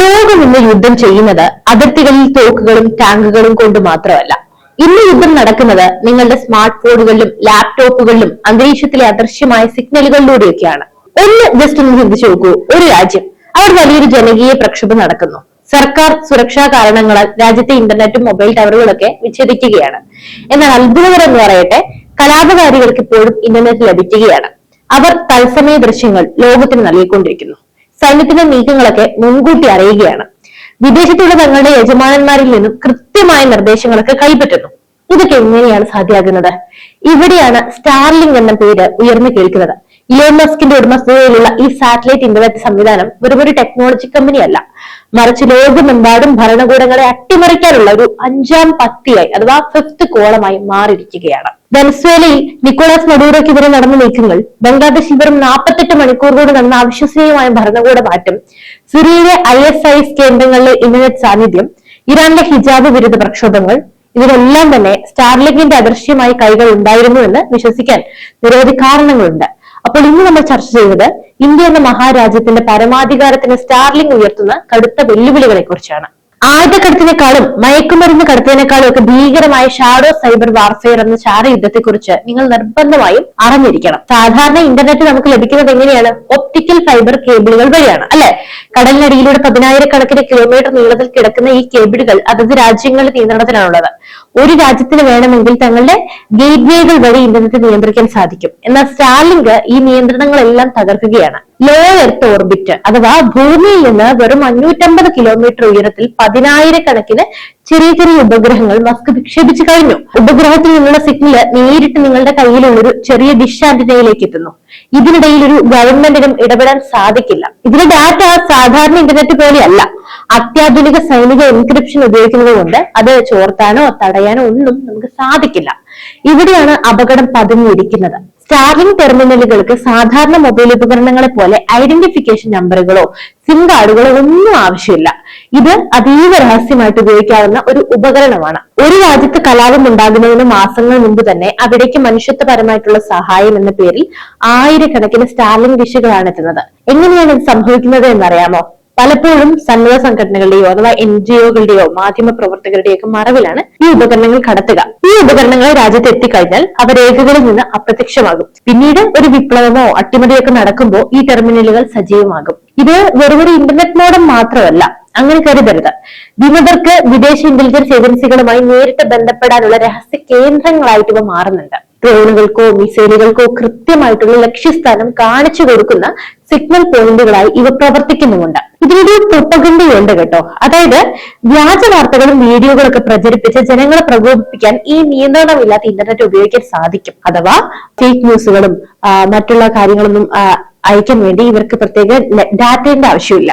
ലോകം ഇന്ന് യുദ്ധം ചെയ്യുന്നത് അതിർത്തികളിൽ തോക്കുകളും ടാങ്കുകളും കൊണ്ട് മാത്രമല്ല. ഇന്ന് യുദ്ധം നടക്കുന്നത് നിങ്ങളുടെ സ്മാർട്ട് ഫോണുകളിലും ലാപ്ടോപ്പുകളിലും അന്തരീക്ഷത്തിലെ അദൃശ്യമായ സിഗ്നലുകളിലൂടെയൊക്കെയാണ്. ഒന്ന് ജസ്റ്റ് ഒന്ന് ചിന്തിച്ചു നോക്കൂ. ഒരു രാജ്യം. അവർ വലിയൊരു ജനകീയ പ്രക്ഷോഭം നടക്കുന്നു. സർക്കാർ സുരക്ഷാ കാരണങ്ങളാൽ രാജ്യത്തെ ഇന്റർനെറ്റും മൊബൈൽ ടവറുകളൊക്കെ വിച്ഛേദിക്കുകയാണ്. എന്നാൽ അത്ഭുതകരം എന്ന് പറയട്ടെ കലാപകാരികൾക്ക് ഇപ്പോഴും ഇന്റർനെറ്റ് ലഭിക്കുകയാണ്. അവർ തത്സമയ ദൃശ്യങ്ങൾ ലോകത്തിന് നൽകിക്കൊണ്ടിരിക്കുന്നു. സൈന്യത്തിന്റെ നീക്കങ്ങളൊക്കെ മുൻകൂട്ടി അറിയുകയാണ്. വിദേശത്തുള്ള തങ്ങളുടെ യജമാനന്മാരിൽ നിന്നും കൃത്യമായ നിർദ്ദേശങ്ങളൊക്കെ കൈപ്പറ്റുന്നു. ഇതൊക്കെ എങ്ങനെയാണ് സാധ്യമാകുന്നത്? ഇവിടെയാണ് സ്റ്റാർലിംഗ് എന്ന പേര് ഉയർന്നു കേൾക്കുന്നത്. ഇലോൺ മസ്കിന്റെ ഉടമസ്ഥതയിലുള്ള ഈ സാറ്റലൈറ്റ് ഇന്റർനെറ്റ് സംവിധാനം വെറും ഒരു ടെക്നോളജി കമ്പനി അല്ല മറിച്ച് ലോകമെമ്പാടും ഭരണകൂടങ്ങളെ അട്ടിമറിക്കാനുള്ള ഒരു അഞ്ചാം പത്തിയായി അഥവാ ഫിഫ്ത് കോളമായി മാറിയിരിക്കുകയാണ്. വെനസ്വേലയിൽ നിക്കോളാസ് മഡൂറോക്കെതിരെ നടന്ന നീക്കങ്ങൾ ബംഗ്ലാദേശിൽ വെറും നാൽപ്പത്തെട്ട് മണിക്കൂർ നടന്ന അവിശ്വസനീയമായ ഭരണകൂട മാറ്റം സിറിയയിലെ ഐ എസ് ഐ എസ് കേന്ദ്രങ്ങളിലെ ഇന്റർനെറ്റ് സാന്നിധ്യം ഇറാനിലെ ഹിജാബ് വിരുദ്ധ പ്രക്ഷോഭങ്ങൾ ഇതിനെല്ലാം തന്നെ സ്റ്റാർലിങ്കിന്റെ അദൃശ്യമായ കൈകൾ ഉണ്ടായിരുന്നു എന്ന് വിശ്വസിക്കാൻ നിരവധി കാരണങ്ങളുണ്ട്. അപ്പോൾ ഇന്ന് നമ്മൾ ചർച്ച ചെയ്തത് ഇന്ത്യ എന്ന മഹാരാജ്യത്തിന്റെ പരമാധികാരത്തിന് സ്റ്റാർലിംഗ് ഉയർത്തുന്ന കടുത്ത വെല്ലുവിളികളെ കുറിച്ചാണ് ആയുധക്കടത്തിനേക്കാളും മയക്കുമരുന്ന് കടത്തിനേക്കാളും ഒക്കെ ഭീകരമായ ഷാഡോ സൈബർ വാർഫെയർ എന്ന ചാര യുദ്ധത്തെ കുറിച്ച് നിങ്ങൾ നിർബന്ധമായും അറിഞ്ഞിരിക്കണം. സാധാരണ ഇന്റർനെറ്റ് നമുക്ക് ലഭിക്കുന്നത് എങ്ങനെയാണ്? ഒപ്റ്റിക്കൽ ഫൈബർ കേബിളുകൾ വഴിയാണ് അല്ലെ? കടലിനടിയിലൂടെ പതിനായിരക്കണക്കിന് കിലോമീറ്റർ നീളത്തിൽ കിടക്കുന്ന ഈ കേബിളുകൾ അതത് രാജ്യങ്ങളുടെ നിയന്ത്രണത്തിലാണുള്ളത്. ഒരു രാജ്യത്തിന് വേണമെങ്കിൽ തങ്ങളുടെ ഗേറ്റ്വേകൾ വഴി ഇന്റർനെറ്റ് നിയന്ത്രിക്കാൻ സാധിക്കും. എന്നാൽ സ്റ്റാർലിങ്ക് ഈ നിയന്ത്രണങ്ങളെല്ലാം തകർക്കുകയാണ്. ലോ എർത്ത് ഓർബിറ്റ് അഥവാ ഭൂമിയിൽ നിന്ന് വെറും അഞ്ഞൂറ്റമ്പത് കിലോമീറ്റർ ഉയരത്തിൽ പതിനായിരക്കണക്കിന് ചെറിയ ചെറിയ ഉപഗ്രഹങ്ങൾ മസ്ക് വിക്ഷേപിച്ചു കഴിഞ്ഞു. ഉപഗ്രഹത്തിൽ നിന്നുള്ള സിഗ്നൽ നേരിട്ട് നിങ്ങളുടെ കയ്യിലുള്ള ഒരു ചെറിയ ഡിഷ് ആന്റിനയിലേക്ക് എത്തുന്നു. ഇതിനിടയിൽ ഒരു ഗവൺമെന്റിനും ഇടപെടാൻ സാധിക്കില്ല. ഇതിലെ ഡാറ്റ സാധാരണ ഇന്റർനെറ്റ് പോലെയല്ല. അത്യാധുനിക സൈനിക എൻക്രിപ്ഷൻ ഉപയോഗിക്കുന്നത് കൊണ്ട് അത് ചോർത്താനോ തടയാനോ ഒന്നും നമുക്ക് സാധിക്കില്ല. ഇവിടെയാണ് അപകടം പതുങ്ങിയിരിക്കുന്നത്. സ്റ്റാർലിംഗ് ടെർമിനലുകൾക്ക് സാധാരണ മൊബൈൽ ഉപകരണങ്ങളെ പോലെ ഐഡന്റിഫിക്കേഷൻ നമ്പറുകളോ സിം കാർഡുകളോ ഒന്നും ആവശ്യമില്ല. ഇത് അതീവ രഹസ്യമായിട്ട് ഉപയോഗിക്കാവുന്ന ഒരു ഉപകരണമാണ്. ഒരു രാജ്യത്ത് കലാപം ഉണ്ടാകുന്നതിന് മാസങ്ങൾ മുമ്പ് തന്നെ അവിടേക്ക് മനുഷ്യത്വപരമായിട്ടുള്ള സഹായം എന്ന പേരിൽ ആയിരക്കണക്കിന് സ്റ്റാർലിംഗ് ഡിഷുകളാണ് എത്തുന്നത്. എങ്ങനെയാണ് ഇത് സംഭവിക്കുന്നത് എന്നറിയാമോ? പലപ്പോഴും സന്നദ്ധ സംഘടനകളുടെയോ അഥവാ എൻ ജി ഒകളുടെയോ മാധ്യമ പ്രവർത്തകരുടെയോ ഒക്കെ മറവിലാണ് ഈ ഉപകരണങ്ങൾ കടത്തുക. ഈ ഉപകരണങ്ങൾ രാജ്യത്ത് എത്തിക്കഴിഞ്ഞാൽ അവ രേഖകളിൽ നിന്ന് അപ്രത്യക്ഷമാകും. പിന്നീട് ഒരു വിപ്ലവമോ അട്ടിമറിയോ ഒക്കെ നടക്കുമ്പോൾ ഈ ടെർമിനലുകൾ സജീവമാകും. ഇത് വെറുതെ ഇന്റർനെറ്റ് മോഡം മാത്രമല്ല അങ്ങനെ കരുതരുത്. വിമതർക്ക് വിദേശ ഇന്റലിജൻസ് ഏജൻസികളുമായി നേരിട്ട് ബന്ധപ്പെടാനുള്ള രഹസ്യ കേന്ദ്രങ്ങളായിട്ട് ഇവ മാറുന്നുണ്ട്. ഡ്രോണുകൾക്കോ മിസൈലുകൾക്കോ കൃത്യമായിട്ടുള്ള ലക്ഷ്യസ്ഥാനം കാണിച്ചു കൊടുക്കുന്ന സിഗ്നൽ പോയിന്റുകളായി ഇവ പ്രവർത്തിക്കുന്നുമുണ്ട്. ഇതിനൊരു പ്രൊപ്പഗണ്ടയുണ്ട് കേട്ടോ. അതായത് വ്യാജ വാർത്തകളും വീഡിയോകളൊക്കെ പ്രചരിപ്പിച്ച് ജനങ്ങളെ പ്രകോപിപ്പിക്കാൻ ഈ നിയന്ത്രണമില്ലാത്ത ഇന്റർനെറ്റ് ഉപയോഗിക്കാൻ സാധിക്കും. അഥവാ ഫേക്ക് ന്യൂസുകളും മറ്റുള്ള കാര്യങ്ങളൊന്നും അയക്കാൻ വേണ്ടി ഇവർക്ക് പ്രത്യേക ഡാറ്റയുടെ ആവശ്യമില്ല.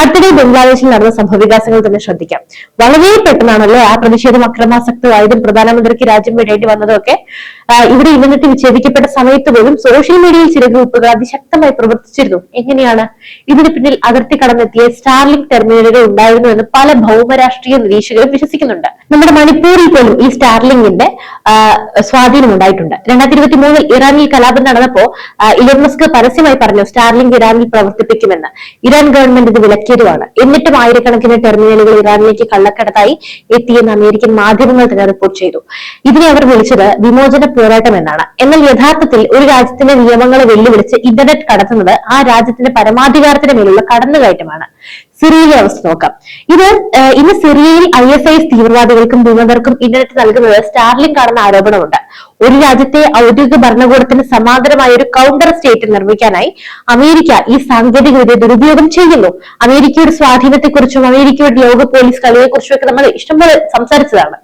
അടുത്തിടെ ബംഗ്ലാദേശിൽ നടന്ന സംഭവവികാസങ്ങൾ തന്നെ ശ്രദ്ധിക്കാം. വളരെ പെട്ടെന്നാണല്ലോ ആ പ്രതിഷേധം അക്രമാസക്തമായതും പ്രധാനമന്ത്രിക്ക് രാജ്യം വിടേണ്ടി വന്നതും ഒക്കെ ഇവിടെ ഇന്റർനെറ്റ് വിച്ഛേദിക്കപ്പെട്ട സമയത്ത് പോലും സോഷ്യൽ മീഡിയയിൽ ചില ഗ്രൂപ്പുകൾ അതിശക്തമായി പ്രവർത്തിച്ചിരുന്നു. എങ്ങനെയാണ് ഇതിന് പിന്നിൽ അതിർത്തി കടന്നെത്തിയ സ്റ്റാർലിംഗ് ടെർമിനലുകൾ ഉണ്ടായിരുന്നു എന്ന് പല ഭൗമരാഷ്ട്രീയ നിരീക്ഷകരും വിശ്വസിക്കുന്നുണ്ട്. നമ്മുടെ മണിപ്പൂരിൽ പോലും ഈ സ്റ്റാർലിംഗിന്റെ സ്വാധീനം ഉണ്ടായിട്ടുണ്ട്. രണ്ടായിരത്തി ഇരുപത്തി മൂന്നിൽ ഇറാനിൽ കലാപം നടന്നപ്പോ ഇലോൺ മസ്ക് പരസ്യമായി പറഞ്ഞു സ്റ്റാർലിംഗ് ഇറാനിൽ പ്രവർത്തിപ്പിക്കുമെന്ന്. ഇറാൻ ഗവൺമെന്റ് ഇത് വിലക്കിയതുമാണ്. എന്നിട്ടും ആയിരക്കണക്കിന് ടെർമിനലുകൾ ഇറാനിലേക്ക് കള്ളക്കടത്തായി എത്തിയെന്ന് അമേരിക്കൻ മാധ്യമങ്ങൾ തന്നെ റിപ്പോർട്ട് ചെയ്തു. ഇതിനെ അവർ വിളിച്ചത് വിമോചന പോരാട്ടം എന്നാണ്. എന്നാൽ യഥാർത്ഥത്തിൽ ഒരു രാജ്യത്തിന്റെ നിയമങ്ങളെ വെല്ലുവിളിച്ച് ഇന്റർനെറ്റ് കടത്തുന്നത് ആ രാജ്യത്തിന്റെ പരമാധികാരത്തിന് മേലുള്ള കടന്നുകയറ്റമാണ്. സിറിയയിലെ അവസ്ഥ നോക്കാം. ഇത് ഇന്ന് സിറിയയിൽ ഐ എസ് ഐ തീവ്രവാദികൾക്കും ഭൂമിതർക്കും ഇന്റർനെറ്റ് നൽകുന്നത് സ്റ്റാർലിംഗ് ആണെന്ന ആരോപണമുണ്ട്. ഒരു രാജ്യത്തെ ഔദ്യോഗിക ഭരണകൂടത്തിന് സമാന്തരമായ ഒരു കൗണ്ടർ സ്റ്റേറ്റ് നിർമ്മിക്കാനായി അമേരിക്ക ഈ സാങ്കേതിക വിദ്യ ദുരുപയോഗം ചെയ്യുന്നു. അമേരിക്കയുടെ സ്വാധീനത്തെക്കുറിച്ചും അമേരിക്കയുടെ ലോക പോലീസ് കളിയെക്കുറിച്ചും ഒക്കെ നമ്മൾ ഇഷ്ടംപോലെ സംസാരിച്ചതാണ്.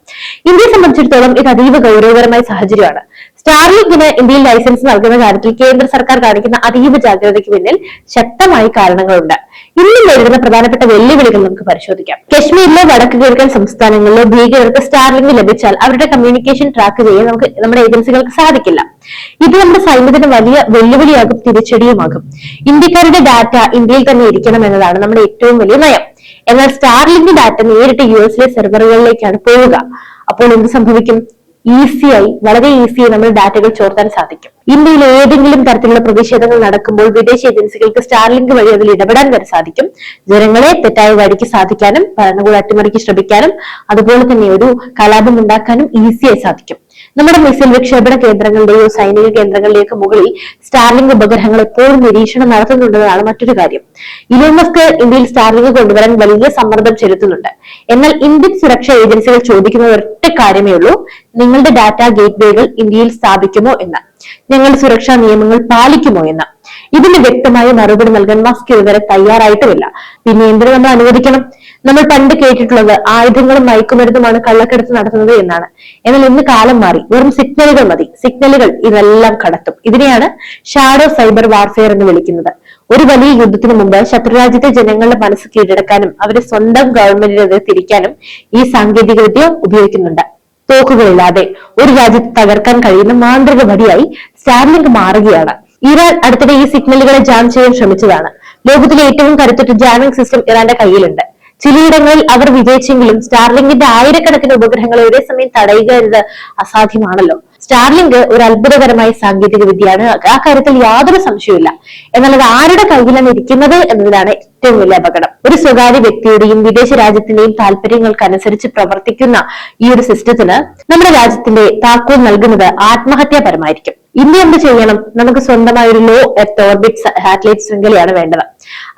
ഇന്ത്യയെ സംബന്ധിച്ചിടത്തോളം ഇത് അതീവ ഗൗരവകരമായ സാഹചര്യമാണ്. സ്റ്റാർലിങ്കിന് ഇന്ത്യയിൽ ലൈസൻസ് നൽകുന്ന കാര്യത്തിൽ കേന്ദ്ര സർക്കാർ കാണിക്കുന്ന അതീവ ജാഗ്രതയ്ക്ക് പിന്നിൽ ശക്തമായി കാരണങ്ങളുണ്ട്. ഇന്നും നേരിടുന്ന പ്രധാനപ്പെട്ട വെല്ലുവിളികൾ നമുക്ക് പരിശോധിക്കാം. കശ്മീരിലെ വടക്ക് കിഴക്കൻ സംസ്ഥാനങ്ങളിലെ ഭീകരർക്ക് സ്റ്റാർലിംഗ് ലഭിച്ചാൽ അവരുടെ കമ്മ്യൂണിക്കേഷൻ ട്രാക്ക് ചെയ്യാൻ നമുക്ക് നമ്മുടെ ഏജൻസികൾക്ക് സാധിക്കില്ല. ഇത് നമ്മുടെ സൈന്യത്തിന് വലിയ വെല്ലുവിളിയാകും തിരിച്ചടിയുമാകും. ഇന്ത്യക്കാരുടെ ഡാറ്റ ഇന്ത്യയിൽ തന്നെ ഇരിക്കണം എന്നതാണ് നമ്മുടെ ഏറ്റവും വലിയ നയം. എന്നാൽ സ്റ്റാർലിംഗ് ഡാറ്റ നേരിട്ട് യു എസിലെ സെർവറുകളിലേക്കാണ് പോവുക. അപ്പോൾ എന്ത് സംഭവിക്കും? ഈസിയായി വളരെ ഈസിയായി നമ്മൾ ഡാറ്റകൾ ചോർത്താൻ സാധിക്കും. ഇന്ത്യയിൽ ഏതെങ്കിലും തരത്തിലുള്ള പ്രതിഷേധങ്ങൾ നടക്കുമ്പോൾ വിദേശ ഏജൻസികൾക്ക് സ്റ്റാർലിങ്ക് വഴി അതിൽ ഇടപെടാൻ വരെ സാധിക്കും. ജനങ്ങളെ തെറ്റായ വഴിക്ക് സാധിക്കാനും ഭരണകൂട അട്ടിമറിക്ക് ശ്രമിക്കാനും അതുപോലെ തന്നെ ഒരു കലാപം ഉണ്ടാക്കാനും ഈസിയായി സാധിക്കും. നമ്മുടെ മിസൈൽ വിക്ഷേപണ കേന്ദ്രങ്ങളുടെയോ സൈനിക കേന്ദ്രങ്ങളുടെയൊക്കെ മുകളിൽ സ്റ്റാർലിംഗ് ഉപഗ്രഹങ്ങൾ എപ്പോഴും നിരീക്ഷണം നടത്തുന്നുണ്ടെന്നതാണ് മറ്റൊരു കാര്യം. ഇലോൺ മസ്ക് ഇന്ത്യയിൽ സ്റ്റാർലിംഗ് കൊണ്ടുവരാൻ വലിയ സമ്മർദ്ദം ചെലുത്തുന്നുണ്ട്. എന്നാൽ ഇന്ത്യൻ സുരക്ഷാ ഏജൻസികൾ ചോദിക്കുന്ന ഒരൊറ്റ കാര്യമേ ഉള്ളൂ നിങ്ങളുടെ ഡാറ്റ ഗേറ്റ്വേകൾ ഇന്ത്യയിൽ സ്ഥാപിക്കുമോ എന്ന്. ഞങ്ങൾ സുരക്ഷാ നിയമങ്ങൾ പാലിക്കുമോ എന്ന്. ഇതിന് വ്യക്തമായ മറുപടി നൽകാൻ മസ്ക് ഇതുവരെ തയ്യാറായിട്ടുമില്ല. പിന്നെ എന്തിനു നമ്മൾ അനുവദിക്കണം? നമ്മൾ പണ്ട് കേട്ടിട്ടുള്ളത് ആയുധങ്ങളും മയക്കുമരുന്നുമാണ് കള്ളക്കടത്ത് നടത്തുന്നത് എന്നാണ്. എന്നാൽ ഇന്ന് കാലം മാറി. വെറും സിഗ്നലുകൾ മതി. സിഗ്നലുകൾ ഇതെല്ലാം കടത്തും. ഇതിനെയാണ് ഷാഡോ സൈബർ വാർഫെയർ എന്ന് വിളിക്കുന്നത്. ഒരു വലിയ യുദ്ധത്തിന് മുമ്പ് ശത്രുരാജ്യത്തെ ജനങ്ങളുടെ മനസ്സ് കീഴടക്കാനും അവരെ സ്വന്തം ഗവൺമെന്റിനെതിരെ തിരിക്കാനും ഈ സാങ്കേതികവിദ്യ ഉപയോഗിക്കുന്നുണ്ട്. തോക്കുകളില്ലാതെ ഒരു രാജ്യത്ത് തകർക്കാൻ കഴിയുന്ന മാന്ത്രിക വടിയായി സ്റ്റാർലിങ്ക് മാറുകയാണ്. ഇറാൻ അടുത്തിടെ ഈ സിഗ്നലുകളെ ജാം ചെയ്യാൻ ശ്രമിച്ചതാണ്. ലോകത്തിലെ ഏറ്റവും കരുത്തുറ്റ ജാമിംഗ് സിസ്റ്റം ഇറാന്റെ കയ്യിലുണ്ട്. ചിലയിടങ്ങളിൽ അവർ വിജയിച്ചെങ്കിലും സ്റ്റാർലിംഗിന്റെ ആയിരക്കണക്കിന് ഉപഗ്രഹങ്ങളെ ഒരേ സമയം തടയുക എന്നത് അസാധ്യമാണല്ലോ. സ്റ്റാർലിങ്ക് ഒരു അത്ഭുതകരമായ സാങ്കേതിക വിദ്യയാണ്. ആ കാര്യത്തിൽ യാതൊരു സംശയവുമില്ല. എന്നാൽ അത് ആരുടെ കയ്യിലാണ് ഇരിക്കുന്നത് എന്നതിലാണ് ഏറ്റവും വലിയ അപകടം. ഒരു സ്വകാര്യ വ്യക്തിയുടെയും വിദേശ രാജ്യത്തിന്റെയും താല്പര്യങ്ങൾക്കനുസരിച്ച് പ്രവർത്തിക്കുന്ന ഈ ഒരു സിസ്റ്റത്തിന് നമ്മുടെ രാജ്യത്തിന്റെ താക്കോൽ നൽകുന്നത് ആത്മഹത്യാപരമായിരിക്കും. ഇന്ത്യ എന്ത് ചെയ്യണം? നമുക്ക് സ്വന്തമായ ഒരു ലോ എർത്ത് ഓർബിറ്റ് സാറ്റലൈറ്റ് ശൃംഖലയാണ് വേണ്ടത്.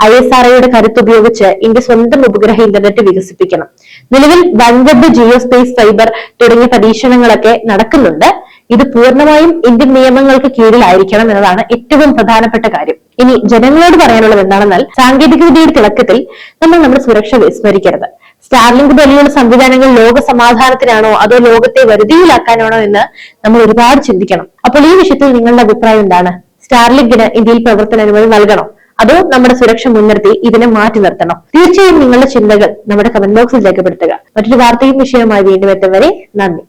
ഐ എസ് ആർ ഒയുടെ കരുത്ത് ഉപയോഗിച്ച് ഇന്ത്യ സ്വന്തം ഉപഗ്രഹ ഇന്റർനെറ്റ് വികസിപ്പിക്കണം. നിലവിൽ വൻവെബ് ജിയോ സ്പേസ് ഫൈബർ തുടങ്ങിയ പരീക്ഷണങ്ങളൊക്കെ നടക്കുന്നുണ്ട്. ഇത് പൂർണമായും ഇന്ത്യൻ നിയമങ്ങൾക്ക് കീഴിലായിരിക്കണം എന്നതാണ് ഏറ്റവും പ്രധാനപ്പെട്ട കാര്യം. ഇനി ജനങ്ങളോട് പറയാനുള്ളത് എന്താണെന്നാൽ സാങ്കേതികവിദ്യയുടെ തിളക്കത്തിൽ നമ്മൾ നമ്മുടെ സുരക്ഷ വിസ്മരിക്കരുത്. സ്റ്റാർലിങ്ക് പോലെയുള്ള സംവിധാനങ്ങൾ ലോക സമാധാനത്തിനാണോ അതോ ലോകത്തെ വരുതിയിലാക്കാനാണോ എന്ന് നമ്മൾ ഒരുപാട് ചിന്തിക്കണം. അപ്പോൾ ഈ വിഷയത്തിൽ നിങ്ങളുടെ അഭിപ്രായം എന്താണ്? സ്റ്റാർലിങ്കിന് ഇന്ത്യയിൽ പ്രവർത്തന അനുമതി നൽകണോ? അതോ നമ്മുടെ സുരക്ഷ മുൻനിർത്തി ഇതിനെ മാറ്റി നിർത്തണം? തീർച്ചയായും നിങ്ങളുടെ ചിന്തകൾ നമ്മുടെ കമന്റ് ബോക്സിൽ രേഖപ്പെടുത്തുക. മറ്റൊരു വാർത്തയും വിഷയവുമായി വീണ്ടും എത്തും നന്ദി.